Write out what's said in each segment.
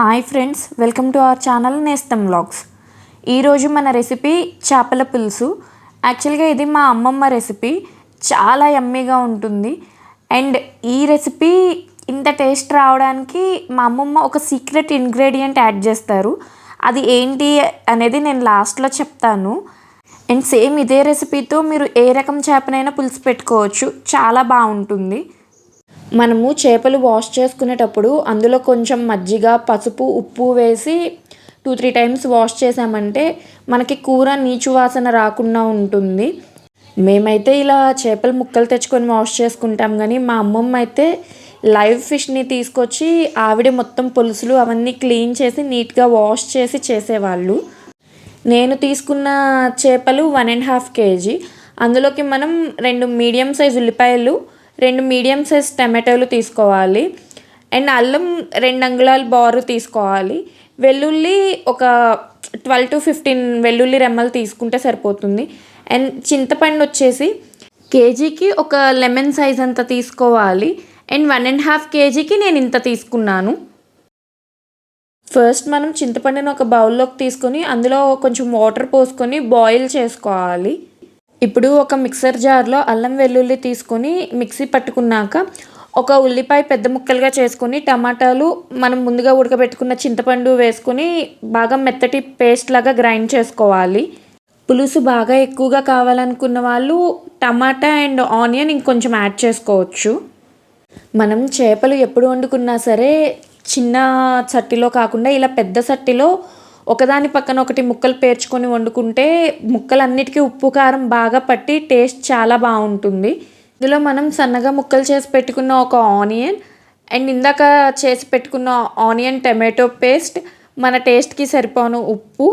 Hi friends welcome to our channel Nestham vlogs. ఈరోజు మన recipe చేపల పులుసు. యాక్చువల్గా ఇది మా అమ్మమ్మ రెసిపీ. చాలా యమ్మీగా ఉంటుంది. అండ్ ఈ రెసిపీ ఇంత టేస్ట్ రావడానికి మా అమ్మమ్మ ఒక సీక్రెట్ ఇంగ్రీడియంట్ యాడ్ చేస్తారు. అది ఏంటి అనేది నేను లాస్ట్లో చెప్తాను. అండ్ సేమ్ ఇదే రెసిపీతో మీరు ఏ రకం చేపనైనా పులుసు పెట్టుకోవచ్చు. చాలా బాగుంటుంది. మనము చేపలు వాష్ చేసుకునేటప్పుడు అందులో కొంచెం మజ్జిగ పసుపు ఉప్పు వేసి టూ త్రీ టైమ్స్ వాష్ చేసామంటే మనకి కూర నీచు వాసన రాకుండా ఉంటుంది. మేమైతే ఇలా చేపల ముక్కలు తెచ్చుకొని వాష్ చేసుకుంటాం కానీ మా అమ్మమ్మ అయితే లైవ్ ఫిష్ని తీసుకొచ్చి ఆవిడ మొత్తం పులుసులు అవన్నీ క్లీన్ చేసి నీట్గా వాష్ చేసి చేసేవాళ్ళు. నేను తీసుకున్న చేపలు వన్ అండ్ హాఫ్ కేజీ. అందులోకి మనం రెండు మీడియం సైజ్ ఉల్లిపాయలు రెండు మీడియం సైజ్ టమాటోలు తీసుకోవాలి. అండ్ అల్లం రెండు అంగుళాల బారు తీసుకోవాలి. వెల్లుల్లి ఒక ట్వెల్వ్ టు ఫిఫ్టీన్ వెల్లుల్లి రెమ్మలు తీసుకుంటే సరిపోతుంది. అండ్ చింతపండు వచ్చేసి కేజీకి ఒక లెమన్ సైజ్ అంత తీసుకోవాలి. అండ్ వన్ అండ్ హాఫ్ కేజీకి నేను ఇంత తీసుకున్నాను. ఫస్ట్ మనం చింతపండుని ఒక బౌల్లోకి తీసుకొని అందులో కొంచెం వాటర్ పోసుకొని బాయిల్ చేసుకోవాలి. ఇప్పుడు ఒక మిక్సర్ జార్లో అల్లం వెల్లుల్లి తీసుకొని మిక్సీ పట్టుకున్నాక ఒక ఉల్లిపాయ పెద్ద ముక్కలుగా చేసుకొని టమాటాలు మనం ముందుగా ఉడకబెట్టుకున్న చింతపండు వేసుకొని బాగా మెత్తటి పేస్ట్ లాగా గ్రైండ్ చేసుకోవాలి. పులుసు బాగా ఎక్కువగా కావాలనుకున్న వాళ్ళు టమాటా అండ్ ఆనియన్ ఇంకొంచెం యాడ్ చేసుకోవచ్చు. మనం చేపలు ఎప్పుడు వండుకున్నా సరే చిన్న చట్టిలో కాకుండా ఇలా పెద్ద చట్టిలో ఒకదాని పక్కన ఒకటి ముక్కలు పేర్చుకొని వండుకుంటే ముక్కలన్నిటికీ ఉప్పు కారం బాగా పట్టి టేస్ట్ చాలా బాగుంటుంది. ఇందులో మనం సన్నగా ముక్కలు చేసి పెట్టుకున్న ఒక ఆనియన్ అండ్ ఇందాక చేసి పెట్టుకున్న ఆనియన్ టమాటో పేస్ట్ మన టేస్ట్కి సరిపోను ఉప్పు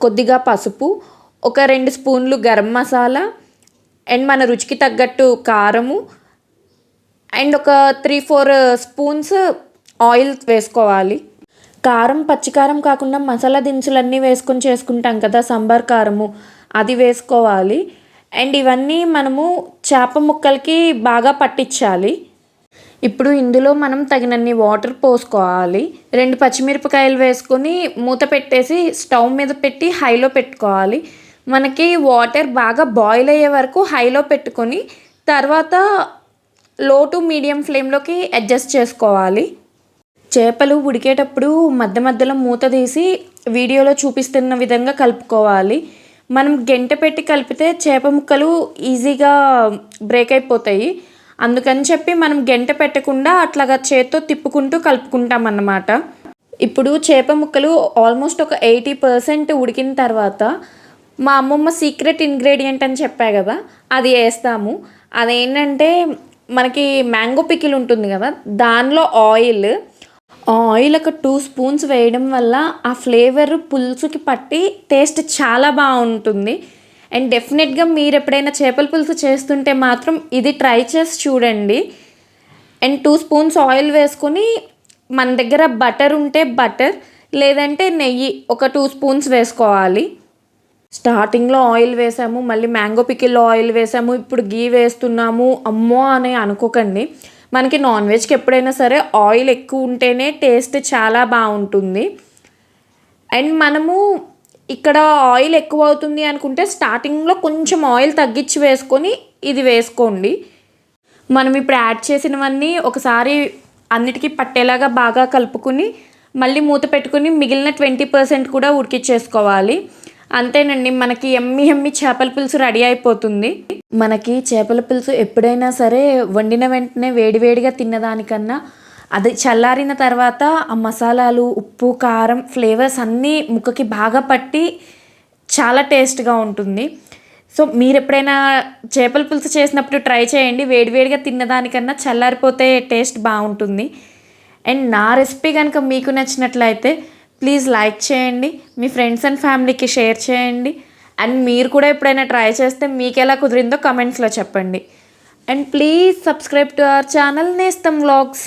కొద్దిగా పసుపు ఒక రెండు స్పూన్లు గరం మసాలా అండ్ మన రుచికి తగ్గట్టు కారము అండ్ ఒక త్రీ ఫోర్ స్పూన్స్ ఆయిల్ వేసుకోవాలి. కారం పచ్చికారం కాకుండా మసాలా దినుసులన్నీ వేసుకొని చేసుకుంటాం కదా సాంబార్ కారము. అది వేసుకోవాలి. అండ్ ఇవన్నీ మనము చేప ముక్కలకి బాగా పట్టించాలి. ఇప్పుడు ఇందులో మనం తగినన్ని వాటర్ పోసుకోవాలి. రెండు పచ్చిమిరపకాయలు వేసుకొని మూత పెట్టేసి స్టవ్ మీద పెట్టి హైలో పెట్టుకోవాలి. మనకి వాటర్ బాగా బాయిల్ అయ్యే వరకు హైలో పెట్టుకొని తర్వాత లో టు మీడియం ఫ్లేమ్లోకి అడ్జస్ట్ చేసుకోవాలి. చేపలు ఉడికేటప్పుడు మధ్య మధ్యలో మూత తీసి వీడియోలో చూపిస్తున్న విధంగా కలుపుకోవాలి. మనం గెంట పెట్టి కలిపితే చేప ముక్కలు ఈజీగా బ్రేక్ అయిపోతాయి. అందుకని చెప్పి మనం గెంట పెట్టకుండా అట్లాగా చేత్తో తిప్పుకుంటూ కలుపుకుంటాం అన్నమాట. ఇప్పుడు చేప ముక్కలు ఆల్మోస్ట్ ఒక ఎయిటీ పర్సెంట్ ఉడికిన తర్వాత మా అమ్మమ్మ సీక్రెట్ ఇంగ్రీడియంట్ అని చెప్పా కదా అది వేస్తాము. అదేంటంటే మనకి మ్యాంగో పికిల్ ఉంటుంది కదా దానిలో ఆయిల్ ఆయిల్ ఒక టూ స్పూన్స్ వేయడం వల్ల ఆ ఫ్లేవర్ పులుసుకి పట్టి టేస్ట్ చాలా బాగుంటుంది. అండ్ డెఫినెట్గా మీరు ఎప్పుడైనా చేపల పులుసు చేస్తుంటే మాత్రం ఇది ట్రై చేసి చూడండి. అండ్ టూ స్పూన్స్ ఆయిల్ వేసుకొని మన దగ్గర బటర్ ఉంటే బటర్ లేదంటే నెయ్యి ఒక టూ స్పూన్స్ వేసుకోవాలి. స్టార్టింగ్లో ఆయిల్ వేసాము మళ్ళీ మ్యాంగో పికిల్లో ఆయిల్ వేసాము ఇప్పుడు గీ వేస్తున్నాము అమ్మో అని అనుకోకండి. మనకి నాన్ వెజ్కి ఎప్పుడైనా సరే ఆయిల్ ఎక్కువ ఉంటేనే టేస్ట్ చాలా బాగుంటుంది. అండ్ మనము ఇక్కడ ఆయిల్ ఎక్కువ అవుతుంది అనుకుంటే స్టార్టింగ్లో కొంచెం ఆయిల్ తగ్గించి వేసుకొని ఇది వేసుకోండి. మనం ఇప్పుడు యాడ్ చేసినవన్నీ ఒకసారి అన్నిటికీ పట్టేలాగా బాగా కలుపుకుని మళ్ళీ మూత పెట్టుకుని మిగిలిన ట్వంటీ పర్సెంట్ కూడా ఉడికిచ్చేసుకోవాలి. అంతేనండి మనకి ఎమ్మి ఎమ్మి చేపల పులుసు రెడీ అయిపోతుంది. మనకి చేపల పులుసు ఎప్పుడైనా సరే వండిన వెంటనే వేడివేడిగా తిన్నదానికన్నా అది చల్లారిన తర్వాత ఆ మసాలాలు ఉప్పు కారం ఫ్లేవర్స్ అన్నీ ముక్కకి బాగా పట్టి చాలా టేస్ట్గా ఉంటుంది. సో మీరు ఎప్పుడైనా చేపల పులుసు చేసినప్పుడు ట్రై చేయండి. వేడివేడిగా తిన్నదానికన్నా చల్లారిపోతే టేస్ట్ బాగుంటుంది. అండ్ నా రెసిపీ కనుక మీకు నచ్చినట్లయితే ప్లీజ్ లైక్ చేయండి మీ ఫ్రెండ్స్ అండ్ ఫ్యామిలీకి షేర్ చేయండి. అండ్ మీరు కూడా ఎప్పుడైనా ట్రై చేస్తే మీకు ఎలా కుదిరిందో కమెంట్స్లో చెప్పండి. And please subscribe to our channel Nestham vlogs.